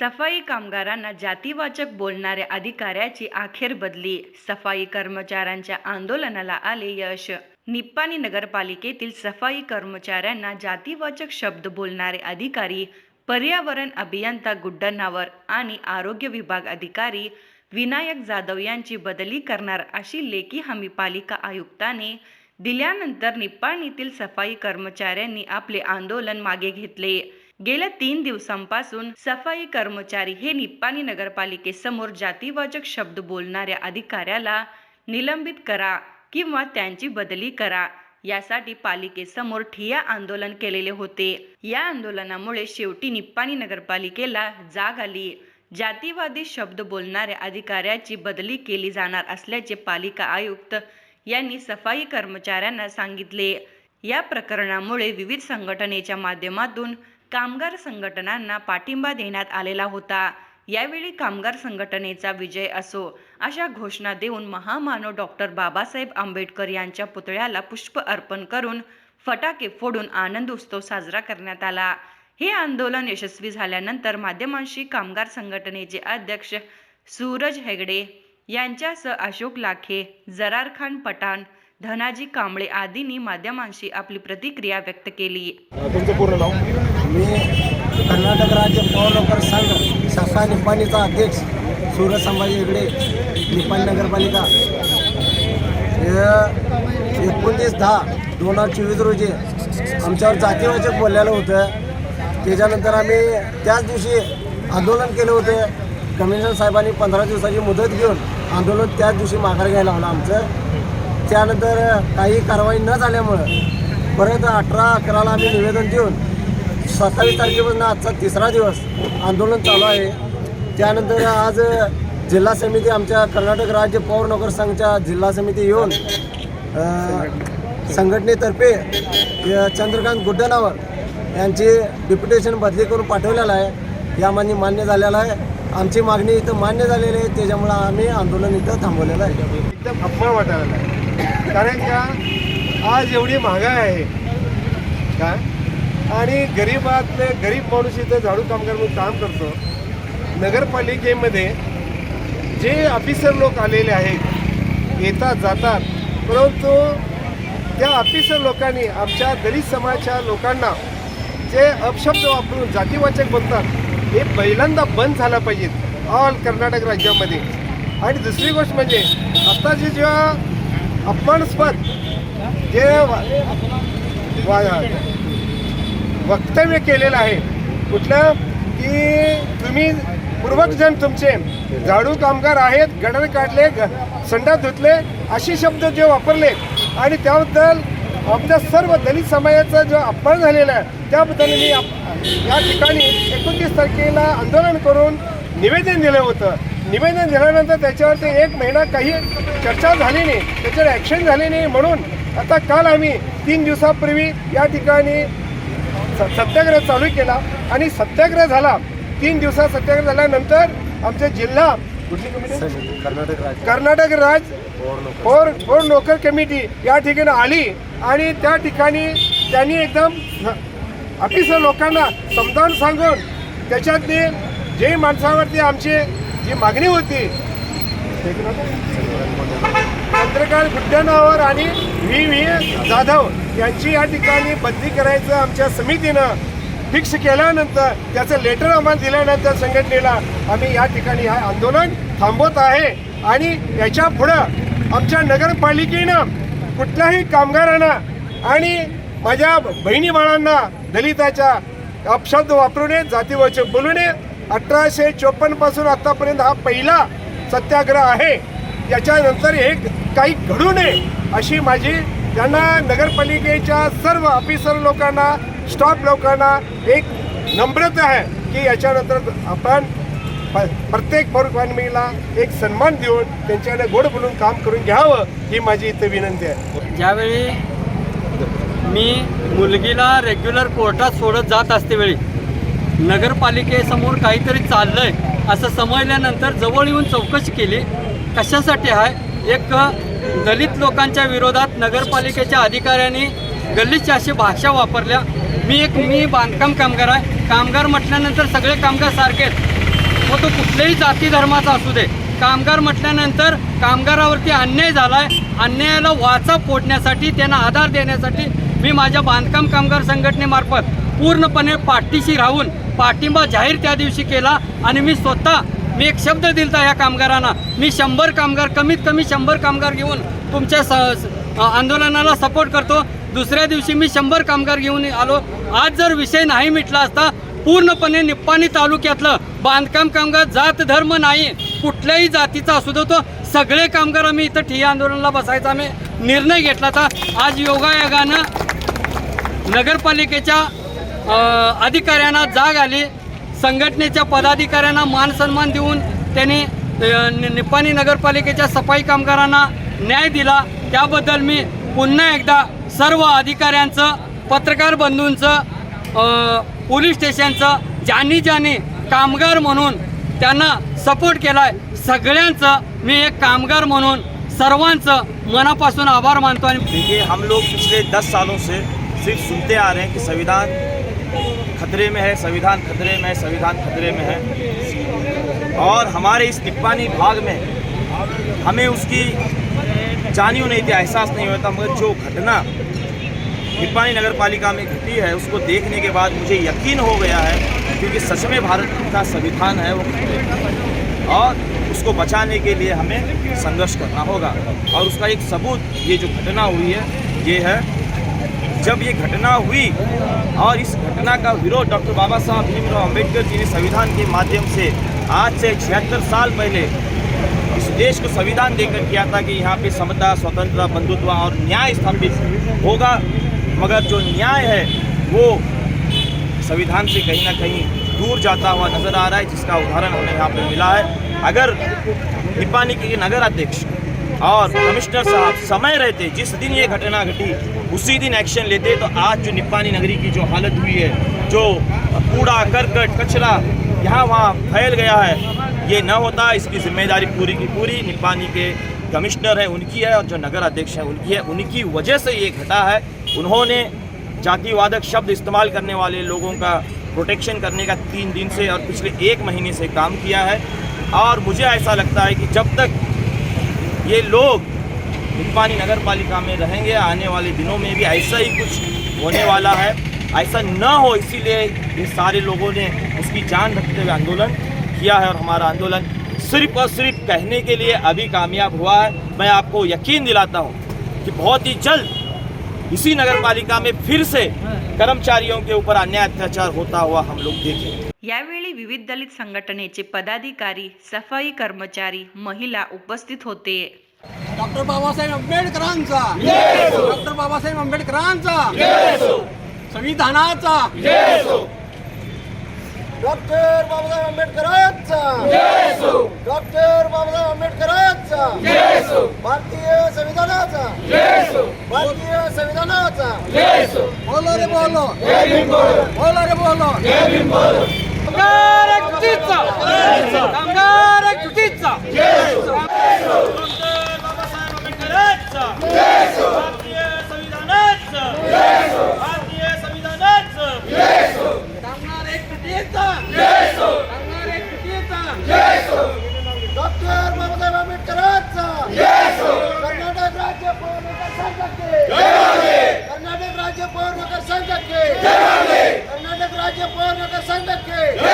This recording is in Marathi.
सफाई कामगारांना जातीवाचक बोलणाऱ्या अधिकाऱ्याची अखेर बदली. सफाई कर्मचाऱ्यांच्या आंदोलनाला आले यश. निप्पाणी नगरपालिकेतील सफाई कर्मचाऱ्यांना जातीवाचक शब्द बोलणारे अधिकारी पर्यावरण अभियंता गुड्डनावर आणि आरोग्य विभाग अधिकारी विनायक जाधव यांची बदली करणार अशी लेखी हमी पालिका आयुक्ताने दिल्यानंतर निप्पाणीतील सफाई कर्मचाऱ्यांनी आपले आंदोलन मागे घेतले. गेल्या तीन दिवसांपासून सफाई कर्मचारी हे निप्पाणी नगरपालिकेसमोर जातीवाचक शब्द बोलणाऱ्या अधिकाऱ्याला निलंबित करा किंवा त्यांची बदली करा यासाठी पालिकेसमोर ठिया आंदोलन केलेले होते. या आंदोलनामुळे शेवटी निप्पाणी नगरपालिकेला जाग आली. जातीवादी शब्द बोलणाऱ्या अधिकाऱ्याची बदली केली जाणार असल्याचे पालिका आयुक्त यांनी सफाई कर्मचाऱ्यांना सांगितले. या प्रकरणामुळे विविध संघटनेच्या माध्यमातून कामगार संघटनांना पाठिंबा देण्यात आलेला होता. यावेळी कामगार संघटनेचा विजय असो अशा घोषणा देऊन महामानव डॉक्टर बाबासाहेब आंबेडकर यांच्या पुतळ्याला पुष्प अर्पण करून फटाके फोडून आनंद उत्सव साजरा करण्यात आला. हे आंदोलन यशस्वी झाल्यानंतर माध्यमांशी कामगार संघटनेचे अध्यक्ष सूरज हेगडे यांच्यासह अशोक लाखे जरार खान पठाण धनाजी कांबळे आदींनी माध्यमांशी आपली प्रतिक्रिया व्यक्त केली. तुमचं पूर्ण नाव? मी कर्नाटक राज्य नोकर संघ शाखा निपाणीचा अध्यक्ष सूरज संभाजी हेगडे निपाणी नगरपालिका. हे एकोणतीस दहा दोन हजार चोवीस रोजी आमच्यावर जातीवाचक बोललेलं होतं. त्याच्यानंतर आम्ही त्याच दिवशी आंदोलन केलं होतं. कमिशनर साहेबांनी पंधरा दिवसाची मुदत घेऊन आंदोलन त्याच दिवशी माघार घ्यायला लावलं आमचं. त्यानंतर काही कारवाई न झाल्यामुळं परत अठरा अकराला आम्ही निवेदन देऊन सत्तावीस तारखेपासून आजचा तिसरा दिवस आंदोलन चालू आहे. त्यानंतर आज जिल्हा समिती आमच्या कर्नाटक राज्य पौर नगर संघच्या जिल्हा समिती येऊन संघटनेतर्फे चंद्रकांत गुड्डनावर यांची डिप्युटेशन बदली करून पाठवलेलं आहे. यामध्ये मान्य झालेलं आहे. आमची मागणी इथं मान्य झालेली आहे. त्याच्यामुळं आम्ही आंदोलन इथं थांबवलेलं आहे. एकदम अपमान वाटायला लागला. कारण का? आज एवढी महागाई आहे. काय? आणि गरीबातले गरीब माणूस इथं झाडू कामगार म्हणून काम करतो. नगरपालिकेमध्ये जे ऑफिसर लोक आलेले आहेत येतात जातात परंतु त्या ऑफिसर लोकांनी आमच्या दलित समाजाच्या लोकांना जे अपशब्द वापरून जातीवाचक बोलतात हे पहिल्यांदा बंद झालं पाहिजेत ऑल कर्नाटक राज्यामध्ये. आणि दुसरी गोष्ट म्हणजे आत्ताचे जेव्हा अपमानास्पद जे वक्तव्य केलेलं आहे कुठलं? की तुम्ही पूर्वजण तुमचे झाडू कामगार आहेत गडर काढले ग- संडास धुतले असे शब्द जे वापरले आणि त्याबद्दल आपल्या सर्व दलित समाजाचा जो अपमान झालेला आहे त्याबद्दल मी या ठिकाणी एकोणतीस तारखेला आंदोलन करून निवेदन दिलं होतं. निवेदन दिल्यानंतर त्याच्यावरती एक महिना काही चर्चा झाली नाही त्याच्यावर ॲक्शन झाली नाही म्हणून आता काल आम्ही तीन दिवसापूर्वी या ठिकाणी सत्याग्रह चालू केला आणि सत्याग्रह झाला. तीन दिवसात सत्याग्रह झाल्यानंतर आमचे जिल्हा कुठली कमिटी कर्नाटक राज फोर फोर नोकर. कमिटी या ठिकाणी आली आणि त्या ठिकाणी त्यांनी एकदम ऑफिसर लोकांना समजावून सांगून त्याच्यातली जे माणसावरती आमची जी मागणी होती. पत्रकार गुड्डनावर आणि व्ही व्ही जाधव यांची या ठिकाणी बदली करायचं आमच्या समितीनं फिक्स केल्यानंतर त्याचं लेटर आम्हाला दिल्यानंतर संघटनेला आम्ही या ठिकाणी हा आंदोलन थांबवत आहे. आणि याच्या पुढं आमच्या नगरपालिकेनं कुठल्याही कामगारांना आणि माझ्या बहिणी बाळांना दलिताच्या अपशब्द वापरू नये जातीवरचे बोलू नये अठराशे चोपन्नपासून आतापर्यंत हा पहिला सत्याग्रह आहे. याच्यानंतर हे काही घडू नये अशी माझी त्यांना नगरपालिकेच्या सर्व ऑफिसर लोकांना स्टाफ लोकांना एक नम्रता आहे की याच्यानंतर आपण प- प्रत्येक पौरकामिला एक सन्मान देऊन त्यांच्याकडे गोड बोलून काम करून घ्यावं ही माझी इथं विनंती आहे. ज्यावेळी मी मुलगीला रेग्युलर कोर्टात सोडत जात असते वेळी नगरपालिकेसमोर काहीतरी चाललं आहे असं समजल्यानंतर जवळ येऊन चौकशी केली. कशासाठी आहे? एक दलित लोकांच्या विरोधात नगरपालिकेच्या अधिकाऱ्यांनी गल्लीची अशी भाषा वापरल्या. मी एक मी बांधकाम कामगार आहे. कामगार म्हटल्यानंतर सगळे कामगार सारखेच आहेत. मग तो कुठल्याही जाती धर्माचा असू दे. कामगार म्हटल्यानंतर कामगारावरती अन्याय झाला आहे अन्यायाला वाचा फोडण्यासाठी त्यांना आधार देण्यासाठी मी माझ्या बांधकाम कामगार संघटनेमार्फत पूर्णपणे पाठीशी राहून पाठिंबा जाहीर त्या दिवशी केला आणि मी स्वतः मी एक शब्द दिलता या कामगारांना मी शंभर कामगार कमीत कमी शंभर कामगार घेऊन तुमच्या स आंदोलनाला सपोर्ट करतो. दुसऱ्या दिवशी मी शंभर कामगार घेऊन आलो. आज जर विषय नाही मिटला असता पूर्णपणे निप्पाणी तालुक्यातलं बांधकाम कामगार जात धर्म नाही कुठल्याही जातीचा असू दे तो सगळे कामगार आम्ही इथं ठिय्या आंदोलनाला बसायचा. आम्ही निर्णय घेतला होता. आज योगायोगानं नगरपालिकेच्या अधिकाऱ्यांना जाग आली. संघटनेच्या पदाधिकाऱ्यांना मान सन्मान देऊन त्यांनी निपाणी नि- नगरपालिकेच्या सफाई कामगारांना न्याय दिला. त्याबद्दल मी पुन्हा एकदा सर्व अधिकाऱ्यांचं पत्रकार बंधूंचं पोलीस स्टेशनचं ज्यांनी ज्यांनी कामगार म्हणून त्यांना सपोर्ट केला आहे सगळ्यांचं मी एक कामगार म्हणून सर्वांचं मनापासून आभार मानतो आणि देखिए हम लोग पिछले दस सालों से सिर्फ सुनते आ रहे हैं कि संविधान खतरे में है, संविधान खतरे में है, संविधान खतरे में है। और हमारे इस निप्पानी भाग में हमें उसकी जानियो नहीं थी एहसास नहीं होता, मगर जो घटना निप्पानी नगर पालिका में घटी है, उसको देखने के बाद मुझे यकीन हो गया है, क्योंकि सच में भारत का संविधान है वो और उसको बचाने के लिए हमें संघर्ष करना होगा। और उसका एक सबूत, ये जो घटना हुई है, ये है जब ये घटना हुई और इस घटना का विरोध डॉक्टर बाबा साहब भीमराव अंबेडकर जी ने संविधान के माध्यम से आज से छिहत्तर साल पहले इस देश को संविधान देकर किया था कि यहाँ पे समता, स्वतंत्रता, बंधुत्व और न्याय स्थापित होगा। मगर जो न्याय है, वो संविधान से कहीं ना कहीं दूर जाता हुआ नज़र आ रहा है, जिसका उदाहरण हमें यहाँ पर मिला है। अगर निपानी के नगर अध्यक्ष और कमिश्नर साहब समय रहते, जिस दिन ये घटना घटी उसी दिन एक्शन लेते तो आज जो निपानी नगरी की जो हालत हुई है, जो कूड़ा, करकट, कचरा यहाँ वहाँ फैल गया है, ये न होता, इसकी ज़िम्मेदारी पूरी की पूरी निपानी के कमिश्नर है, उनकी है, और जो नगर अध्यक्ष है, उनकी है। उनकी वजह से ये घटा है। उन्होंने जातिवादक शब्द इस्तेमाल करने वाले लोगों का प्रोटेक्शन करने का तीन दिन से और पिछले एक महीने से काम किया है। और मुझे ऐसा लगता है कि जब तक ये लोग निपानी नगर पालिका में रहेंगे। आने वाले दिनों में भी ऐसा ही कुछ होने वाला है। ऐसा न हो, इसीलिए ये सारे लोगों ने उसकी जान रखते हुए आंदोलन किया है और हमारा आंदोलन सिर्फ़ और सिर्फ़ कहने के लिए अभी कामयाब हुआ है। मैं आपको यकीन दिलाता हूँ कि बहुत ही जल्द इसी नगर पालिका में फिर से कर्मचारियों के ऊपर अन्याय अत्याचार होता हुआ हम लोग देखेंगे यावेळी विविध दलित संघटनेचे पदाधिकारी, सफ़ाई कर्मचारी, महिला उपस्थित होते. डॉक्टर बाबासाहेब आंबेडकरांचा. डॉक्टर बाबासाहेब आंबेडकरांचा. संविधानाचा. डॉक्टर बाबासाहेब आंबेडकरांचा. डॉक्टर बाबासाहेब आंबेडकरांचा. भारतीय संविधानाचा. भारतीय संविधानाचा. बोलो रे बोलो. बोलो. रे बोलो. कामगार कामगार भारतीय संविधानाचं भारतीय एक पिटीचा कामगार एक पिटीचा डॉक्टर बाबासाहेब आंबेडकरांचा कर्नाटक राज्य पौर नगर संघटने कर्नाटक राज्य पौर नगर संघटने कर्नाटक राज्य पौर नगर संघटने